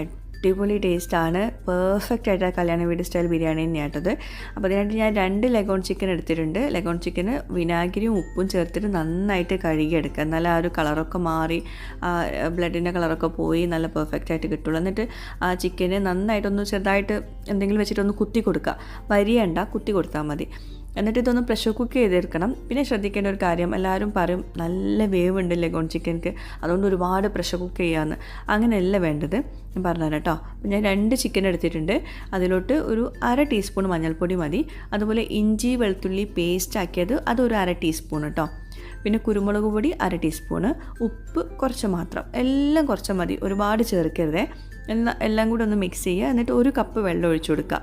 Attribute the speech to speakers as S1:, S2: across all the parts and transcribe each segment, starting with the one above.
S1: അടിപൊളി ടേസ്റ്റാണ്. പെർഫെക്റ്റ് ആയിട്ട് ആ കല്യാണ വീട് സ്റ്റൈൽ ബിരിയാണി തന്നെയാട്ടത്. അപ്പോൾ അതിനായിട്ട് ഞാൻ രണ്ട് ലെഗോൺ ചിക്കൻ എടുത്തിട്ടുണ്ട്. ലെഗോൺ ചിക്കന് വിനാഗിരിയും ഉപ്പും ചേർത്തിട്ട് നന്നായിട്ട് കഴുകിയെടുക്കുക. നല്ല ആ ഒരു കളറൊക്കെ മാറി ബ്ലഡിന്റെ കളറൊക്കെ പോയി നല്ല പെർഫെക്റ്റ് ആയിട്ട് കിട്ടുള്ളൂ. എന്നിട്ട് ആ ചിക്കന് നന്നായിട്ടൊന്ന് ചെറുതായിട്ട് എന്തെങ്കിലും വെച്ചിട്ടൊന്ന് കുത്തി കൊടുക്കുക. വരിയണ്ട കുത്തി കൊടുത്താൽ മതി. എന്നിട്ട് ഇതൊന്ന് പ്രഷർ കുക്ക് ചെയ്തെടുക്കണം. പിന്നെ ശ്രദ്ധിക്കേണ്ട ഒരു കാര്യം എല്ലാവരും പറയും നല്ല വേവ് ഉണ്ട് ലെഗോൺ ചിക്കൻക്ക് അതുകൊണ്ട് ഒരുപാട് പ്രഷർ കുക്ക് ചെയ്യാമെന്ന് അങ്ങനെയല്ല വേണ്ടത്. ഞാൻ പറഞ്ഞുതരാം കേട്ടോ. ഞാൻ രണ്ട് ചിക്കൻ എടുത്തിട്ടുണ്ട്. അതിലോട്ട് ഒരു അര ടീസ്പൂൺ മഞ്ഞൾപ്പൊടി മതി. അതുപോലെ ഇഞ്ചി വെളുത്തുള്ളി പേസ്റ്റ് ആക്കിയത് അതൊരു അര ടീസ്പൂൺ കേട്ടോ പിന്നെ കുരുമുളക് പൊടി അര ടീസ്പൂണ് ഉപ്പ് കുറച്ച് മാത്രം. എല്ലാം കുറച്ച് മതി. ഒരുപാട് ചേർക്കരുതേ. എല്ലാം എല്ലാം കൂടി ഒന്ന് മിക്സ് ചെയ്യുക. എന്നിട്ട് ഒരു കപ്പ് വെള്ളം ഒഴിച്ചു കൊടുക്കുക.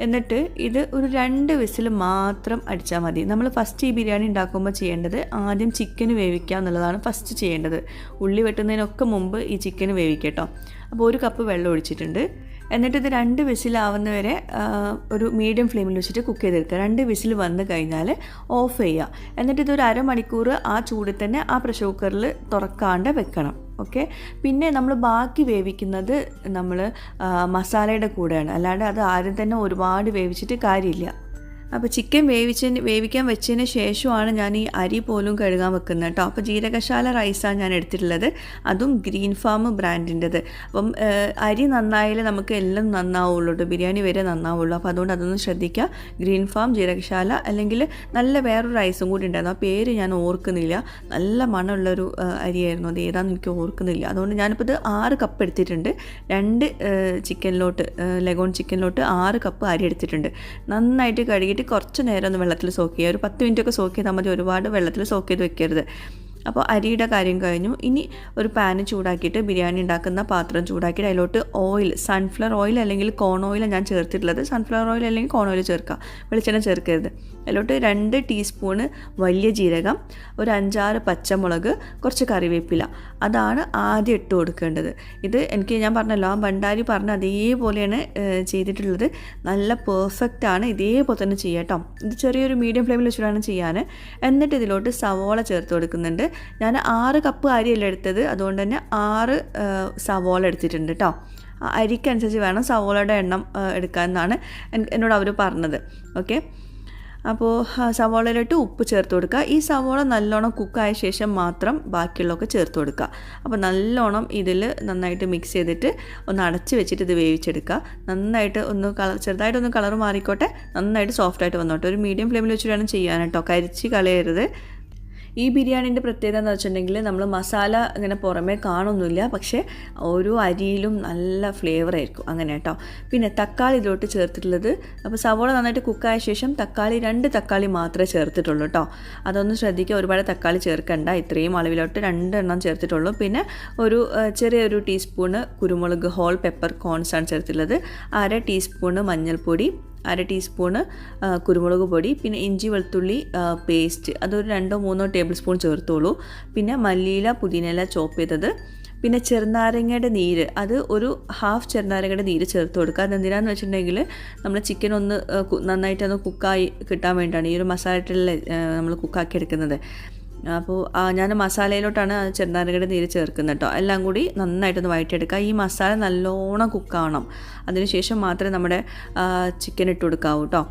S1: എന്നിട്ട് ഇത് ഒരു രണ്ട് വിസിൽ മാത്രം അടിച്ചാൽ മതി. നമ്മൾ ഫസ്റ്റ് ഈ ബിരിയാണി ഉണ്ടാക്കുമ്പോൾ ചെയ്യേണ്ടത് ആദ്യം ചിക്കൻ വേവിക്കുക എന്നുള്ളതാണ് ഫസ്റ്റ് ചെയ്യേണ്ടത്. ഉള്ളി വെട്ടുന്നതിനൊക്കെ മുമ്പ് ഈ ചിക്കൻ വേവിക്കട്ടോ അപ്പോൾ ഒരു കപ്പ് വെള്ളം ഒഴിച്ചിട്ടുണ്ട്. എന്നിട്ട് ഇത് രണ്ട് വിസിലാവുന്ന വരെ ഒരു മീഡിയം ഫ്ലെയിമിൽ വെച്ചിട്ട് കുക്ക് ചെയ്തെടുക്കുക. രണ്ട് വിസിൽ വന്ന് കഴിഞ്ഞാൽ ഓഫ് ചെയ്യുക. എന്നിട്ട് ഇതൊരു അരമണിക്കൂർ ആ ചൂടിൽ തന്നെ ആ പ്രഷർ കുക്കറിൽ തുറക്കാണ്ട് വെക്കണം. ഓക്കെ? പിന്നെ നമ്മൾ ബാക്കി വേവിക്കുന്നത് നമ്മൾ മസാലയുടെ കൂടെയാണ്. അല്ലാണ്ട് അത് ആരും തന്നെ ഒരുപാട് വേവിച്ചിട്ട് കാര്യമില്ല. അപ്പോൾ ചിക്കൻ വേവിച്ചതിന് വേവിക്കാൻ വെച്ചതിന് ശേഷമാണ് ഞാൻ ഈ അരി പോലും കഴുകാൻ വെക്കുന്നത് കേട്ടോ. അപ്പോൾ ജീരകശാല റൈസാണ് ഞാൻ എടുത്തിട്ടുള്ളത്. അതും ഗ്രീൻ ഫാം ബ്രാൻഡിന്റെത്. അപ്പം അരി നന്നായാലേ നമുക്ക് എല്ലാം നന്നാവുള്ളൂ ബിരിയാണി വരെ നന്നാവുള്ളൂ. അപ്പോൾ അതുകൊണ്ട് അതൊന്നും ശ്രദ്ധിക്കുക. ഗ്രീൻ ഫാം ജീരകശാല അല്ലെങ്കിൽ നല്ല വേറൊരു റൈസും കൂടി ഉണ്ടായിരുന്നു. ആ പേര് ഞാൻ ഓർക്കുന്നില്ല. നല്ല മണമുള്ളൊരു അരിയായിരുന്നു. അത് ഏതാണെന്ന് എനിക്ക് ഓർക്കുന്നില്ല. അതുകൊണ്ട് ഞാനിപ്പോൾ ഇത് ആറ് കപ്പ് എടുത്തിട്ടുണ്ട്. രണ്ട് ചിക്കനിലോട്ട് ലെഗോൺ ചിക്കനിലോട്ട് ആറ് കപ്പ് അരി എടുത്തിട്ടുണ്ട്. നന്നായിട്ട് കഴുകിയിട്ട് കുറച്ച് നേരം ഒന്ന് വെള്ളത്തിൽ സോക്ക് ചെയ്യുക. ഒരു പത്ത് മിനിറ്റ് ഒക്കെ സോക്ക് ചെയ്താൽ മതി. ഒരുപാട് വെള്ളത്തിൽ സോക്ക് ചെയ്ത് വെക്കരുത്. അപ്പോൾ അരിയുടെ കാര്യം കഴിഞ്ഞു. ഇനി ഒരു പാന് ചൂടാക്കിയിട്ട് ബിരിയാണി ഉണ്ടാക്കുന്ന പാത്രം ചൂടാക്കിയിട്ട് അതിലോട്ട് ഓയിൽ സൺഫ്ലവർ ഓയിൽ അല്ലെങ്കിൽ കോൺ ഓയിൽ ഞാൻ ചേർത്തിട്ടുള്ളത്. സൺഫ്ലവർ ഓയിൽ അല്ലെങ്കിൽ കോൺ ഓയിൽ ചേർക്കുക. വെളിച്ചെണ്ണ ചേർക്കരുത്. അതിലോട്ട് രണ്ട് ടീസ്പൂണ് വലിയ ജീരകം ഒരു അഞ്ചാറ് പച്ചമുളക് കുറച്ച് കറിവേപ്പില. അതാണ് ആദ്യം ഇട്ട് കൊടുക്കേണ്ടത്. ഇത് എനിക്ക് ഞാൻ പറഞ്ഞല്ലോ ആ ഭണ്ടാരി പറഞ്ഞ അതേപോലെയാണ് ചെയ്തിട്ടുള്ളത്. നല്ല പെർഫെക്റ്റ് ആണ്. ഇതേപോലെ തന്നെ ചെയ്യാം കേട്ടോ. ഇത് ചെറിയൊരു മീഡിയം ഫ്ലെയിമിൽ വെച്ചിട്ടാണ് ചെയ്യാൻ. എന്നിട്ട് ഇതിലോട്ട് സവോള ചേർത്ത് കൊടുക്കുന്നുണ്ട്. ഞാൻ ആറ് കപ്പ് അരിയല്ല എടുത്തത്. അതുകൊണ്ട് തന്നെ ആറ് സവോള എടുത്തിട്ടുണ്ട് കേട്ടോ അരിക്കനുസരിച്ച് വേണം സവോളയുടെ എണ്ണം എടുക്കാമെന്നാണ് എന്നോട് അവർ പറഞ്ഞത്. ഓക്കെ? അപ്പോൾ സവോളയിലിട്ട് ഉപ്പ് ചേർത്ത് കൊടുക്കുക ഈ സവോള നല്ലോണം കുക്കായ ശേഷം മാത്രം ബാക്കിയുള്ളതൊക്കെ ചേർത്ത് കൊടുക്കുക അപ്പോൾ നല്ലോണം ഇതിൽ നന്നായിട്ട് മിക്സ് ചെയ്തിട്ട് ഒന്ന് അടച്ച് വെച്ചിട്ട് ഇത് വേവിച്ചെടുക്കുക നന്നായിട്ട് ഒന്ന് കളർ ചെറുതായിട്ടൊന്ന് കളർ മാറിക്കോട്ടെ. നന്നായിട്ട് സോഫ്റ്റായിട്ട് വന്നോട്ടെ. ഒരു മീഡിയം ഫ്ലെയിമിൽ വെച്ചിട്ട് വേണം ചെയ്യാൻ കേട്ടോ കരിച്ച് കളയരുത്. ഈ ബിരിയാണീന്റെ പ്രത്യേകത എന്ന് വെച്ചിട്ടുണ്ടെങ്കിൽ നമ്മൾ മസാല ഇങ്ങനെ പുറമേ കാണുന്നില്ല പക്ഷേ ഓരോ അരിയിലും നല്ല ഫ്ലേവർ ആയിരിക്കും അങ്ങനെ കേട്ടോ. പിന്നെ തക്കാളി ഇതിലോട്ട് ചേർത്തിട്ടുള്ളത്. അപ്പോൾ സവോള നന്നായിട്ട് കുക്കായ ശേഷം തക്കാളി രണ്ട് തക്കാളി മാത്രമേ ചേർത്തിട്ടുള്ളൂ കേട്ടോ. അതൊന്ന് ശ്രദ്ധിക്കുക ഒരുപാട് തക്കാളി ചേർക്കണ്ട. ഇത്രയും അളവിലോട്ട് രണ്ടെണ്ണം ചേർത്തിട്ടുള്ളൂ. പിന്നെ ഒരു ചെറിയൊരു ടീസ്പൂണ് കുരുമുളക് ഹോൾ പെപ്പർ കോൺസാണ് ചേർത്തിട്ടുള്ളത്. അര ടീസ്പൂണ് മഞ്ഞൾപ്പൊടി അര ടീസ്പൂണ് കുരുമുളക് പൊടി പിന്നെ ഇഞ്ചി വെളുത്തുള്ളി പേസ്റ്റ് അതൊരു രണ്ടോ മൂന്നോ ടേബിൾ സ്പൂൺ ചേർത്തോളൂ. പിന്നെ മല്ലിയില പുതിനയില ചോപ്പ് ചെയ്തത്. പിന്നെ ചെറുനാരങ്ങയുടെ നീര് അത് ഒരു ഹാഫ് ചെറുനാരങ്ങയുടെ നീര് ചേർത്ത് കൊടുക്കുക. അതെന്തിനാന്ന് വെച്ചിട്ടുണ്ടെങ്കിൽ നമ്മൾ ചിക്കൻ ഒന്ന് നന്നായിട്ടൊന്ന് കുക്കായി കിട്ടാൻ വേണ്ടിയിട്ടാണ് ഈ ഒരു മസാലയിട്ടല്ലേ നമ്മൾ കുക്കാക്കി എടുക്കുന്നത്. അപ്പോൾ ഞാൻ മസാലയിലോട്ടാണ് ആ ചെറുനാരങ്ങയുടെ നീര് ചേർക്കുന്നത് കേട്ടോ എല്ലാം കൂടി നന്നായിട്ടൊന്ന് വഴറ്റിയെടുക്കുക ഈ മസാല നല്ലോണം കുക്കാവണം അതിനുശേഷം മാത്രമേ നമ്മുടെ ചിക്കൻ ഇട്ട് കൊടുക്കാവൂ കേട്ടോ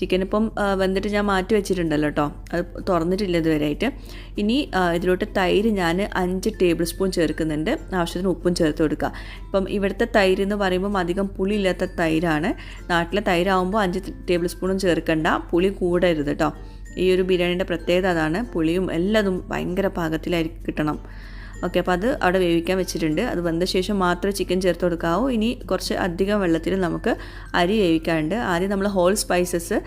S1: ചിക്കൻ ഇപ്പം വെന്തിട്ട് ഞാൻ മാറ്റി വെച്ചിട്ടുണ്ടല്ലോ കേട്ടോ അത് തുറന്നിട്ടില്ല ഇതുവരെയായിട്ട്. ഇനി ഇതിലോട്ട് തൈര് ഞാൻ അഞ്ച് ടേബിൾ സ്പൂൺ ചേർക്കുന്നുണ്ട്. ആവശ്യത്തിന് ഉപ്പും ചേർത്ത് കൊടുക്കുക. ഇപ്പം ഇവിടുത്തെ തൈര് എന്ന് പറയുമ്പം അധികം പുളി ഇല്ലാത്ത തൈരാണ്. നാട്ടിലെ തൈരാകുമ്പോൾ അഞ്ച് ടേബിൾ സ്പൂണും ചേർക്കണ്ട. പുളി കൂടരുത് കേട്ടോ ഈ ഒരു ബിരിയാണിന്റെ പ്രത്യേകത അതാണ്. പുളിയും എല്ലാതും ഭയങ്കര പാകത്തിലായിരിക്കും കിട്ടണം. ഓക്കെ അപ്പോൾ അത് അവിടെ വേവിക്കാൻ വെച്ചിട്ടുണ്ട്. അത് വെന്ത ശേഷം മാത്രമേ ചിക്കൻ ചേർത്ത് കൊടുക്കാവൂ. ഇനി കുറച്ച് അധികം വെള്ളത്തിൽ നമുക്ക് അരി വേവിക്കാനുണ്ട്. ആദ്യം നമ്മൾ ഹോൾ സ്പൈസസ്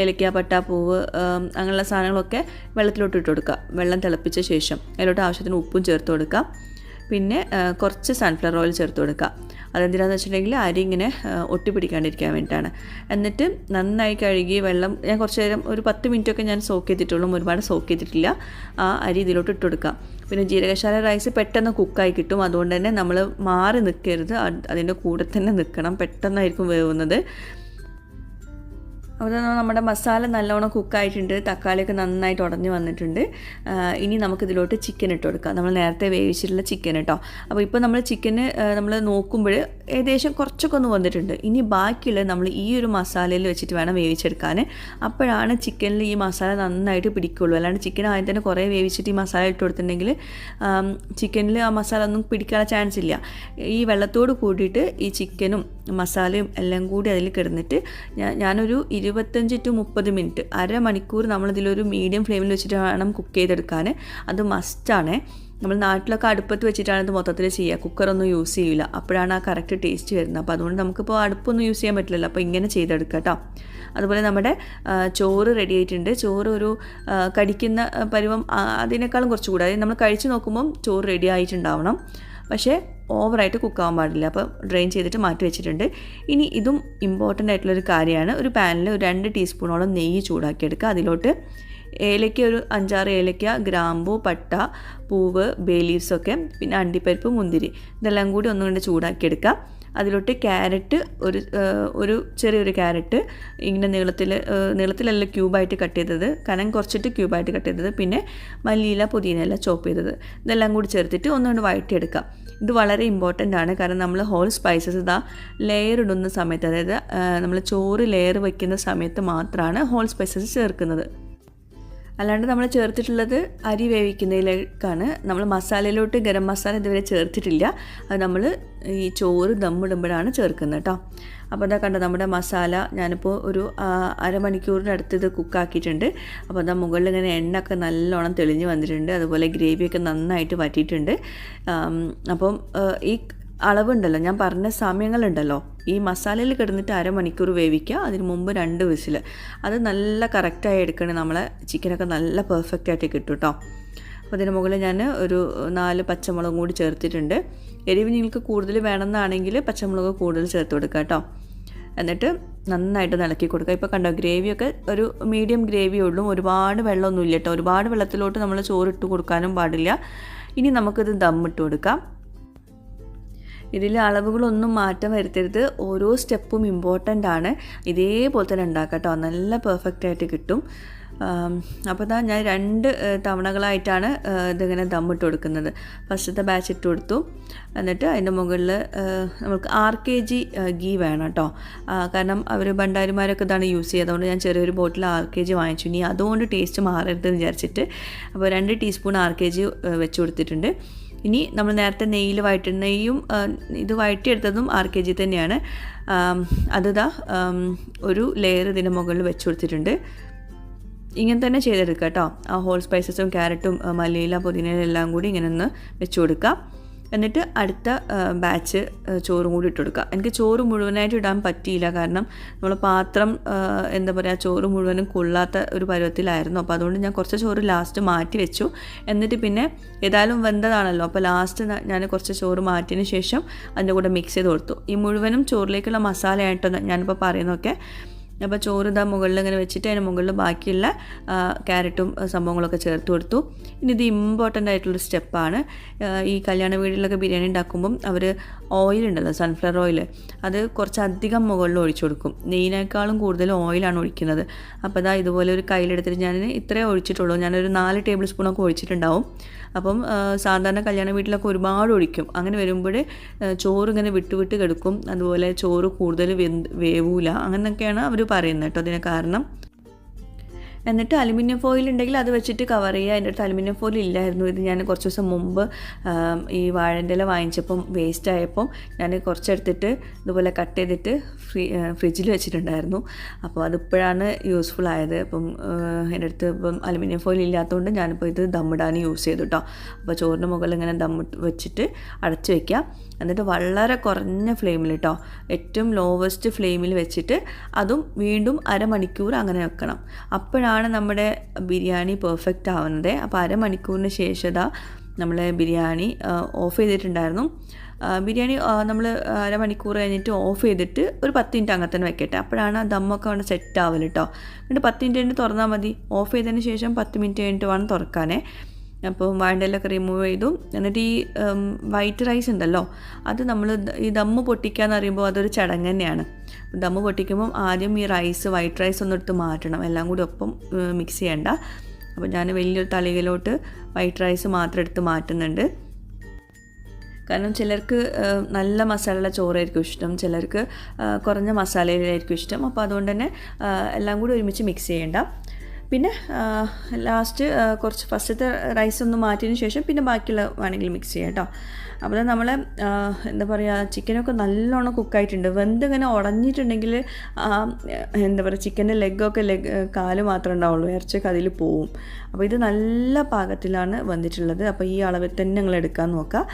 S1: ഏലക്ക പട്ട പൂവ് അങ്ങനെയുള്ള സാധനങ്ങളൊക്കെ വെള്ളത്തിലോട്ട് ഇട്ട് കൊടുക്കുക. വെള്ളം തിളപ്പിച്ച ശേഷം അതിലോട്ട് ആവശ്യത്തിന് ഉപ്പും ചേർത്ത് കൊടുക്കുക പിന്നെ കുറച്ച് സൺഫ്ലവർ ഓയിൽ ചേർത്ത് കൊടുക്കുക. അതെന്തിനാന്ന് വെച്ചിട്ടുണ്ടെങ്കിൽ അരി ഇങ്ങനെ ഒട്ടി ഒട്ടിപ്പിടിക്കാണ്ടിരിക്കാൻ വേണ്ടിയിട്ടാണ്. എന്നിട്ട് നന്നായി കഴുകി വെള്ളം ഞാൻ കുറച്ച് നേരം ഒരു പത്ത് മിനിറ്റൊക്കെ ഞാൻ സോക്ക് ചെയ്തിട്ടുള്ളൂ ഒരുപാട് സോക്ക് ചെയ്തിട്ടില്ല. ആ അരി ഇതിലോട്ട് ഇട്ട് കൊടുക്കാം. പിന്നെ ജീരകശാല റൈസ് പെട്ടെന്ന് കുക്കായി കിട്ടും. അതുകൊണ്ട് തന്നെ നമ്മൾ മാറി നിൽക്കരുത് അത് അതിന്റെ കൂടെ തന്നെ നിൽക്കണം പെട്ടെന്നായിരിക്കും വേവുന്നത്. അപ്പോൾ നമ്മുടെ മസാല നല്ലോണം കുക്കായിട്ടുണ്ട്. തക്കാളിയൊക്കെ നന്നായിട്ട് ഉടഞ്ഞു വന്നിട്ടുണ്ട്. ഇനി നമുക്കിതിലോട്ട് ചിക്കൻ ഇട്ട് കൊടുക്കാം. നമ്മൾ നേരത്തെ വേവിച്ചിട്ടുള്ള ചിക്കൻ കേട്ടോ അപ്പോൾ ഇപ്പോൾ നമ്മൾ ചിക്കന് നമ്മൾ നോക്കുമ്പോൾ ഏകദേശം കുറച്ചൊക്കെ ഒന്ന് വന്നിട്ടുണ്ട്. ഇനി ബാക്കിയുള്ളത് നമ്മൾ ഈ ഒരു മസാലയിൽ വെച്ചിട്ട് വേണം വേവിച്ചെടുക്കാൻ. അപ്പോഴാണ് ചിക്കനിൽ ഈ മസാല നന്നായിട്ട് പിടിക്കുള്ളൂ. അല്ലാണ്ട് ചിക്കൻ ആദ്യം തന്നെ കുറേ വേവിച്ചിട്ട് ഈ മസാല ഇട്ട് കൊടുത്തിട്ടുണ്ടെങ്കിൽ ചിക്കനിൽ ആ മസാല ഒന്നും പിടിക്കാൻ ചാൻസ് ഇല്ല. ഈ വെള്ളത്തോട് കൂടിയിട്ട് ഈ ചിക്കനും മസാലയും എല്ലാം കൂടി അതിൽ കിടന്നിട്ട് ഞാൻ ഞാനൊരു ഇരുപത്തഞ്ച് ടു മുപ്പത് മിനിറ്റ് അരമണിക്കൂർ നമ്മളിതിലൊരു മീഡിയം ഫ്ലെയിമിൽ വെച്ചിട്ട് വേണം കുക്ക് ചെയ്തെടുക്കാൻ. അത് മസ്റ്റാണ് നമ്മൾ നാട്ടിലൊക്കെ അടുപ്പത്ത് വെച്ചിട്ടാണ് ഇത് മൊത്തത്തിൽ ചെയ്യുക. കുക്കറൊന്നും യൂസ് ചെയ്യില്ല അപ്പോഴാണ് ആ കറക്റ്റ് ടേസ്റ്റ് വരുന്നത്. അപ്പോൾ അതുകൊണ്ട് നമുക്കിപ്പോൾ അടുപ്പൊന്നും യൂസ് ചെയ്യാൻ പറ്റില്ലല്ലോ. അപ്പോൾ ഇങ്ങനെ ചെയ്തെടുക്കുക കേട്ടോ. അതുപോലെ നമ്മുടെ ചോറ് റെഡി ആയിട്ടുണ്ട്. ചോറ് ഒരു കടിക്കുന്ന പരിവം അതിനേക്കാളും കുറച്ചുകൂടി അതായത് നമ്മൾ കഴിച്ച് നോക്കുമ്പം ചോറ് റെഡി ആയിട്ടുണ്ടാവണം. പക്ഷേ ഓവറായിട്ട് കുക്കാവാൻ പാടില്ല. അപ്പോൾ ഡ്രെയിൻ ചെയ്തിട്ട് മാറ്റി വെച്ചിട്ടുണ്ട്. ഇനി ഇതും ഇമ്പോർട്ടന്റ് ആയിട്ടുള്ളൊരു കാര്യമാണ്. ഒരു പാനിൽ ഒരു രണ്ട് ടീസ്പൂണോളം നെയ്യ് ചൂടാക്കിയെടുക്കുക. അതിലോട്ട് ഏലയ്ക്ക ഒരു അഞ്ചാറ് ഏലയ്ക്ക ഗ്രാമ്പു പട്ട പൂവ് ബേ ലീവ്സൊക്കെ പിന്നെ അണ്ടിപ്പരിപ്പ് മുന്തിരി. ഇതെല്ലാം കൂടി ഒന്നും കൊണ്ട് ചൂടാക്കിയെടുക്കുക അതിലോട്ട് ക്യാരറ്റ് ഒരു ഒരു ചെറിയൊരു ക്യാരറ്റ് ഇങ്ങനെ നീളത്തിൽ നീളത്തിലല്ല ക്യൂബായിട്ട് കട്ട് ചെയ്തത് കനം കുറച്ചിട്ട് ക്യൂബായിട്ട് കട്ട് ചെയ്തത് പിന്നെ മല്ലിയില പുതിനയില ചോപ്പ് ചെയ്തത്. ഇതെല്ലാം കൂടി ചേർത്തിട്ട് ഒന്നുകൊണ്ട് വഴറ്റിയെടുക്കാം. ഇത് വളരെ ഇമ്പോർട്ടന്റ് ആണ്. കാരണം നമ്മൾ ഹോൾ സ്പൈസസ് ഇതാ ലെയർ ഇടുന്ന സമയത്ത് അതായത് നമ്മൾ ചോറ് ലെയർ വയ്ക്കുന്ന സമയത്ത് മാത്രമാണ് ഹോൾ സ്പൈസസ് ചേർക്കുന്നത്. അല്ലാണ്ട് നമ്മൾ ചേർത്തിട്ടുള്ളത് അരി വേവിക്കുന്നതിലേക്കാണ്. നമ്മൾ മസാലയിലോട്ട് ഗരം മസാല ഇതുവരെ ചേർത്തിട്ടില്ല. അത് നമ്മൾ ഈ ചോറ് ദമ്മിടുമ്പോഴാണ് ചേർക്കുന്നത് കേട്ടോ. അപ്പോൾ അതാ കണ്ടോ നമ്മുടെ മസാല ഞാനിപ്പോൾ ഒരു അരമണിക്കൂറിനടുത്ത് ഇത് കുക്കാക്കിയിട്ടുണ്ട്. അപ്പോൾ അതാ മുകളിൽ ഇങ്ങനെ എണ്ണയൊക്കെ നല്ലോണം തെളിഞ്ഞ് വന്നിട്ടുണ്ട്. അതുപോലെ ഗ്രേവിയൊക്കെ നന്നായിട്ട് വറ്റിയിട്ടുണ്ട്. അപ്പം ഈ അളവുണ്ടല്ലോ. ഞാൻ പറഞ്ഞ സമയങ്ങളുണ്ടല്ലോ. ഈ മസാലയിൽ കിടന്നിട്ട് അരമണിക്കൂർ വേവിക്കുക അതിന് മുമ്പ് രണ്ട് വിസിൽ അത് നല്ല കറക്റ്റായി എടുക്കണേ നമ്മളെ ചിക്കനൊക്കെ നല്ല പെർഫെക്റ്റ് ആയിട്ട് കിട്ടും കേട്ടോ അപ്പോൾ അതിന് മുകളിൽ ഞാൻ ഒരു നാല് പച്ചമുളകും കൂടി ചേർത്തിട്ടുണ്ട്. എരിവ് നിങ്ങൾക്ക് കൂടുതൽ വേണമെന്നാണെങ്കിൽ പച്ചമുളക് കൂടുതൽ ചേർത്ത് കൊടുക്കുക കേട്ടോ എന്നിട്ട് നന്നായിട്ട് ഇളക്കി കൊടുക്കുക. ഇപ്പോൾ കണ്ടോ ഗ്രേവിയൊക്കെ ഒരു മീഡിയം ഗ്രേവി ഉള്ളൂ. ഒരുപാട് വെള്ളമൊന്നും ഇല്ല കേട്ടോ ഒരുപാട് വെള്ളത്തിലോട്ട് നമ്മൾ ചോറിട്ട് കൊടുക്കാനും പാടില്ല. ഇനി നമുക്കിത് ദമ്മിട്ട് കൊടുക്കാം. ഇതിൽ അളവുകളൊന്നും മാറ്റം വരുത്തരുത്. ഓരോ സ്റ്റെപ്പും ഇമ്പോർട്ടന്റ് ആണ്. ഇതേപോലെ തന്നെ ഉണ്ടാക്കാം നല്ല പെർഫെക്റ്റ് ആയിട്ട് കിട്ടും. അപ്പോൾ ഇതാ ഞാൻ രണ്ട് തവണകളായിട്ടാണ് ഇതിങ്ങനെ ദമ്മിട്ട് കൊടുക്കുന്നത്. ഫസ്റ്റത്തെ ബാച്ച് ഇട്ട് കൊടുത്തു. എന്നിട്ട് അതിന്റെ മുകളിൽ നമുക്ക് ആർ കെ ജി ഗീ വേണം കേട്ടോ. കാരണം അവർ ഭണ്ടാരിമാരൊക്കെ ഇതാണ് യൂസ് ചെയ്യുക. അതുകൊണ്ട് ഞാൻ ചെറിയൊരു ബോട്ടിൽ ആർ കെ ജി വാങ്ങിച്ചു. ഇനി അതുകൊണ്ട് ടേസ്റ്റ് മാറരുത് വിചാരിച്ചിട്ട്. അപ്പോൾ രണ്ട് ടീസ്പൂൺ ആറ് കെ ജി വെച്ച് കൊടുത്തിട്ടുണ്ട്. ഇനി നമ്മൾ നേരത്തെ നെയ്യിൽ വഴറ്റി നെയ്യും ഇത് വഴറ്റിയെടുത്തതും ആർ കെ ജി തന്നെയാണ്. അതുതാ ഒരു ലെയർ ഇതിന്റെ മുകളിൽ വെച്ച് കൊടുത്തിട്ടുണ്ട്. ഇങ്ങനെ തന്നെ ചെയ്തെടുക്കുക കേട്ടോ. ആ ഹോൾ സ്പൈസസും ക്യാരറ്റും മല്ലിയില പുതിനയില എല്ലാം കൂടി ഇങ്ങനെ ഒന്ന് വെച്ച് കൊടുക്കുക എന്നിട്ട് അടുത്ത ബാച്ച് ചോറും കൂടി ഇട്ട് കൊടുക്കുക. എനിക്ക് ചോറ് മുഴുവനായിട്ട് ഇടാൻ പറ്റിയില്ല. കാരണം നമ്മൾ പാത്രം എന്താ പറയുക ചോറ് മുഴുവനും കൊള്ളാത്ത ഒരു പരുവത്തിലായിരുന്നു. അപ്പോൾ അതുകൊണ്ട് ഞാൻ കുറച്ച് ചോറ് ലാസ്റ്റ് മാറ്റി വെച്ചു. എന്നിട്ട് പിന്നെ ഏതായാലും വെന്തതാണല്ലോ. അപ്പോൾ ലാസ്റ്റ് ഞാൻ കുറച്ച് ചോറ് മാറ്റിയതിന് ശേഷം അതിന്റെ കൂടെ മിക്സ് ചെയ്ത് കൊടുത്തു. ഈ മുഴുവനും ചോറിലേക്കുള്ള മസാലയായിട്ടോ ഞാനിപ്പോൾ പറയുന്നതൊക്കെ അപ്പോൾ ചോറ് ഇതാ മുകളിൽ ഇങ്ങനെ വെച്ചിട്ട് അതിന് മുകളിൽ ബാക്കിയുള്ള ക്യാരറ്റും സംഭവങ്ങളൊക്കെ ചേർത്ത് കൊടുത്തു. ഇനി ഇത് ഇമ്പോർട്ടന്റ് ആയിട്ടുള്ളൊരു സ്റ്റെപ്പാണ് ഈ കല്യാണ വീടുകളിലൊക്കെ ബിരിയാണി ഉണ്ടാക്കുമ്പം അവർ ഓയിൽ ഉണ്ടല്ലോ സൺഫ്ലവർ ഓയിൽ അത് കുറച്ചധികം മുകളിൽ ഒഴിച്ചു കൊടുക്കും. നെയ്യിനേക്കാളും കൂടുതൽ ഓയിലാണ് ഒഴിക്കുന്നത്. അപ്പോൾ ഇതാ ഇതുപോലെ ഒരു കയ്യിലെടുത്തിട്ട് ഞാൻ ഇത്രേ ഒഴിച്ചിട്ടുള്ളൂ. ഞാനൊരു നാല് ടേബിൾ സ്പൂണൊക്കെ ഒഴിച്ചിട്ടുണ്ടാവും. അപ്പം സാധാരണ കല്യാണ വീട്ടിലൊക്കെ ഒരുപാട് ഒഴിക്കും. അങ്ങനെ വരുമ്പോൾ ചോറ് ഇങ്ങനെ വിട്ട് വിട്ട് കിടക്കും. അതുപോലെ ചോറ് കൂടുതൽ വെന്ത് വേവൂല. അങ്ങനെയൊക്കെയാണ് അവർ പറയുന്നത് കേട്ടോ അതിന് കാരണം. എന്നിട്ട് അലുമിനിയം ഫോയിൽ ഉണ്ടെങ്കിൽ അത് വെച്ചിട്ട് കവർ ചെയ്യുക. എന്റെ അടുത്ത് അലുമിനിയം ഫോയിൽ ഇല്ലായിരുന്നു. ഇത് ഞാൻ കുറച്ച് ദിവസം മുമ്പ് ഈ വാഴന്റെ ഇല വാങ്ങിച്ചപ്പം വേസ്റ്റ് ആയപ്പം ഞാൻ കുറച്ചെടുത്തിട്ട് ഇതുപോലെ കട്ട് ചെയ്തിട്ട് ഫ്രീ ഫ്രിഡ്ജിൽ വെച്ചിട്ടുണ്ടായിരുന്നു. അപ്പോൾ അതിപ്പോഴാണ് യൂസ്ഫുൾ ആയത്. അപ്പം എന്റെ അടുത്ത് ഇപ്പം അലുമിനിയം ഫോയിൽ ഇല്ലാത്തതുകൊണ്ട് ഞാനിപ്പോൾ ഇത് ദമ്മിടാൻ യൂസ് ചെയ്തു കേട്ടോ അപ്പോൾ ചോറിന് മുകളിൽ ഇങ്ങനെ ദമ്മ വെച്ചിട്ട് അടച്ച് വയ്ക്കുക എന്നിട്ട് വളരെ കുറഞ്ഞ ഫ്ലെയിമിൽ കേട്ടോ ഏറ്റവും ലോവസ്റ്റ് ഫ്ലെയിമിൽ വെച്ചിട്ട് അതും വീണ്ടും അരമണിക്കൂർ അങ്ങനെ വെക്കണം. അപ്പോഴാണ് നമ്മുടെ ബിരിയാണി പെർഫെക്റ്റ് ആവുന്നത്. അപ്പോൾ അരമണിക്കൂറിന് ശേഷം നമ്മൾ ബിരിയാണി ഓഫ് ചെയ്തിട്ടുണ്ടായിരുന്നു. ബിരിയാണി നമ്മൾ അരമണിക്കൂർ കഴിഞ്ഞിട്ട് ഓഫ് ചെയ്തിട്ട് ഒരു പത്ത് മിനിറ്റ് അങ്ങനെ തന്നെ വെക്കട്ടെ. അപ്പോഴാണ് ആ ദമ്മൊക്കെ അവിടെ സെറ്റ് ആവൽ കേട്ടോ എന്നിട്ട് പത്ത് മിനിറ്റ് കഴിഞ്ഞിട്ട് തുറന്നാൽ മതി. ഓഫ് ചെയ്തതിന് ശേഷം പത്ത് മിനിറ്റ് കഴിഞ്ഞിട്ട് വേണം തുറക്കാനേ. അപ്പോൾ വാഴന്റെലൊക്കെ റിമൂവ് ചെയ്തു. എന്നിട്ട് ഈ വൈറ്റ് റൈസ് ഉണ്ടല്ലോ അത് നമ്മൾ ഈ ദമ്മ് പൊട്ടിക്കുക എന്ന് പറയുമ്പോൾ അതൊരു ചടങ്ങ് തന്നെയാണ്. ദമ്മ് പൊട്ടിക്കുമ്പം ആദ്യം ഈ റൈസ് വൈറ്റ് റൈസ് ഒന്ന് എടുത്ത് മാറ്റണം. എല്ലാം കൂടി ഒപ്പം മിക്സ് ചെയ്യണ്ട. അപ്പോൾ ഞാൻ വലിയൊരു തളികയിലോട്ട് വൈറ്റ് റൈസ് മാത്രം എടുത്ത് മാറ്റുന്നുണ്ട്. കാരണം ചിലർക്ക് നല്ല മസാലയുള്ള ചോറായിരിക്കും ഇഷ്ടം. ചിലർക്ക് കുറഞ്ഞ മസാലയിലായിരിക്കും ഇഷ്ടം. അപ്പോൾ അതുകൊണ്ട് തന്നെ എല്ലാം കൂടി ഒരുമിച്ച് മിക്സ് ചെയ്യേണ്ട. പിന്നെ ലാസ്റ്റ് കുറച്ച് ഫസ്റ്റത്തെ റൈസ് ഒന്ന് മാറ്റിയതിന് ശേഷം പിന്നെ ബാക്കിയുള്ള വേണമെങ്കിൽ മിക്സ് ചെയ്യാം കേട്ടോ അപ്പോൾ നമ്മൾ എന്താ പറയുക ചിക്കനൊക്കെ നല്ലോണം കുക്കായിട്ടുണ്ട് വെന്ത് ഇങ്ങനെ ഉടഞ്ഞിട്ടുണ്ടെങ്കിൽ എന്താ പറയുക ചിക്കന്റെ ലെഗൊക്കെ ലെഗ് കാൽ മാത്രമേ ഉണ്ടാവുള്ളൂ. ഇറച്ചിയൊക്കെ അതിൽ പോവും. അപ്പോൾ ഇത് നല്ല പാകത്തിലാണ് വന്നിട്ടുള്ളത്. അപ്പോൾ ഈ അളവിൽ തന്നെ നിങ്ങൾ എടുക്കാൻ നോക്കുക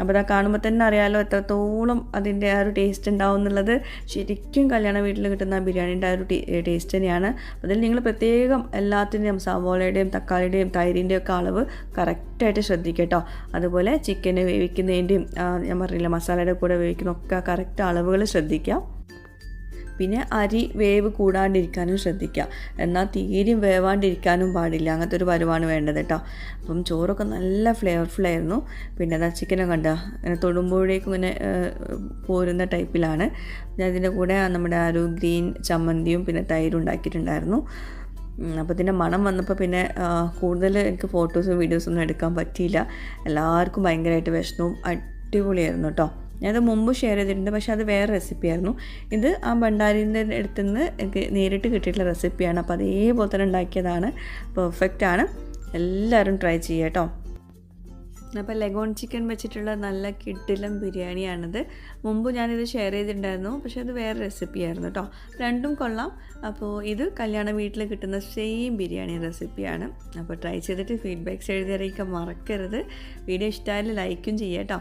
S1: അപ്പോൾ ഇതാ കാണുമ്പോൾ തന്നെ അറിയാമല്ലോ എത്രത്തോളം അതിന്റെ ആ ഒരു ടേസ്റ്റ് ഉണ്ടാവും എന്നുള്ളത്. ശരിക്കും കല്യാണ വീട്ടിൽ കിട്ടുന്ന ബിരിയാണിന്റെ ആ ഒരു ടേസ്റ്റ് തന്നെയാണ്. അതിൽ നിങ്ങൾ പ്രത്യേകം എല്ലാത്തിന്റെയും സവോളയുടെയും തക്കാളിയുടെയും തൈരിന്റെയും ഒക്കെ അളവ് കറക്റ്റായിട്ട് ശ്രദ്ധിക്കുക കേട്ടോ. അതുപോലെ ചിക്കന് വേവിക്കുന്നതിന്റെയും ഞാൻ പറഞ്ഞില്ല മസാലയുടെ കൂടെ വേവിക്കുന്ന ഒക്കെ കറക്റ്റ് അളവുകൾ ശ്രദ്ധിക്കുക. പിന്നെ അരി വേവ് കൂടാണ്ടിരിക്കാനും ശ്രദ്ധിക്കുക. എന്നാൽ തീരെയും വേവാണ്ടിരിക്കാനും പാടില്ല. അങ്ങനത്തെ ഒരു പരുവാണ് വേണ്ടത് കേട്ടോ. അപ്പം ചോറൊക്കെ നല്ല ഫ്ലേവർഫുൾ ആയിരുന്നു. പിന്നെ അതാ ചിക്കനെ കണ്ട? ഇങ്ങനെ തൊടുമ്പോഴേക്കും ഇങ്ങനെ പോരുന്ന ടൈപ്പിലാണ് ഞാൻ ഇതിന്റെ കൂടെ നമ്മുടെ ആ ഒരു ഗ്രീൻ ചമ്മന്തിയും പിന്നെ തൈരും ഉണ്ടാക്കിയിട്ടുണ്ടായിരുന്നു. അപ്പോൾ ഇതിന്റെ മണം വന്നപ്പോൾ പിന്നെ കൂടുതൽ എനിക്ക് ഫോട്ടോസും വീഡിയോസും ഒന്നും എടുക്കാൻ പറ്റിയില്ല. എല്ലാവർക്കും ഭയങ്കരമായിട്ട് വിഷമവും അടിപൊളിയായിരുന്നു കേട്ടോ. ഞാനത് മുമ്പ് ഷെയർ ചെയ്തിട്ടുണ്ട്. പക്ഷേ അത് വേറെ റെസിപ്പിയായിരുന്നു ഇത് ആ ഭണ്ഡാരിന്റെ അടുത്ത് നിന്ന് നേരിട്ട് കിട്ടിയിട്ടുള്ള റെസിപ്പിയാണ് അപ്പോൾ അതേപോലെ തന്നെ ഉണ്ടാക്കിയതാണ്. പെർഫെക്റ്റ് ആണ്. എല്ലാവരും ട്രൈ ചെയ്യുക കേട്ടോ. അപ്പോൾ ലെഗോൺ ചിക്കൻ വെച്ചിട്ടുള്ള നല്ല കിഡിലം ബിരിയാണിയാണിത്. മുമ്പ് ഞാനിത് ഷെയർ ചെയ്തിട്ടുണ്ടായിരുന്നു. പക്ഷേ അത് വേറെ റെസിപ്പിയായിരുന്നു കേട്ടോ. രണ്ടും കൊള്ളാം. അപ്പോൾ ഇത് കല്യാണ വീട്ടിൽ കിട്ടുന്ന സെയിം ബിരിയാണി റെസിപ്പിയാണ് അപ്പോൾ ട്രൈ ചെയ്തിട്ട് ഫീഡ്ബാക്ക്സ് എഴുതി അറിയിക്കാൻ മറക്കരുത്. വീഡിയോ ഇഷ്ടമായാലും ലൈക്കും ചെയ്യാം കേട്ടോ.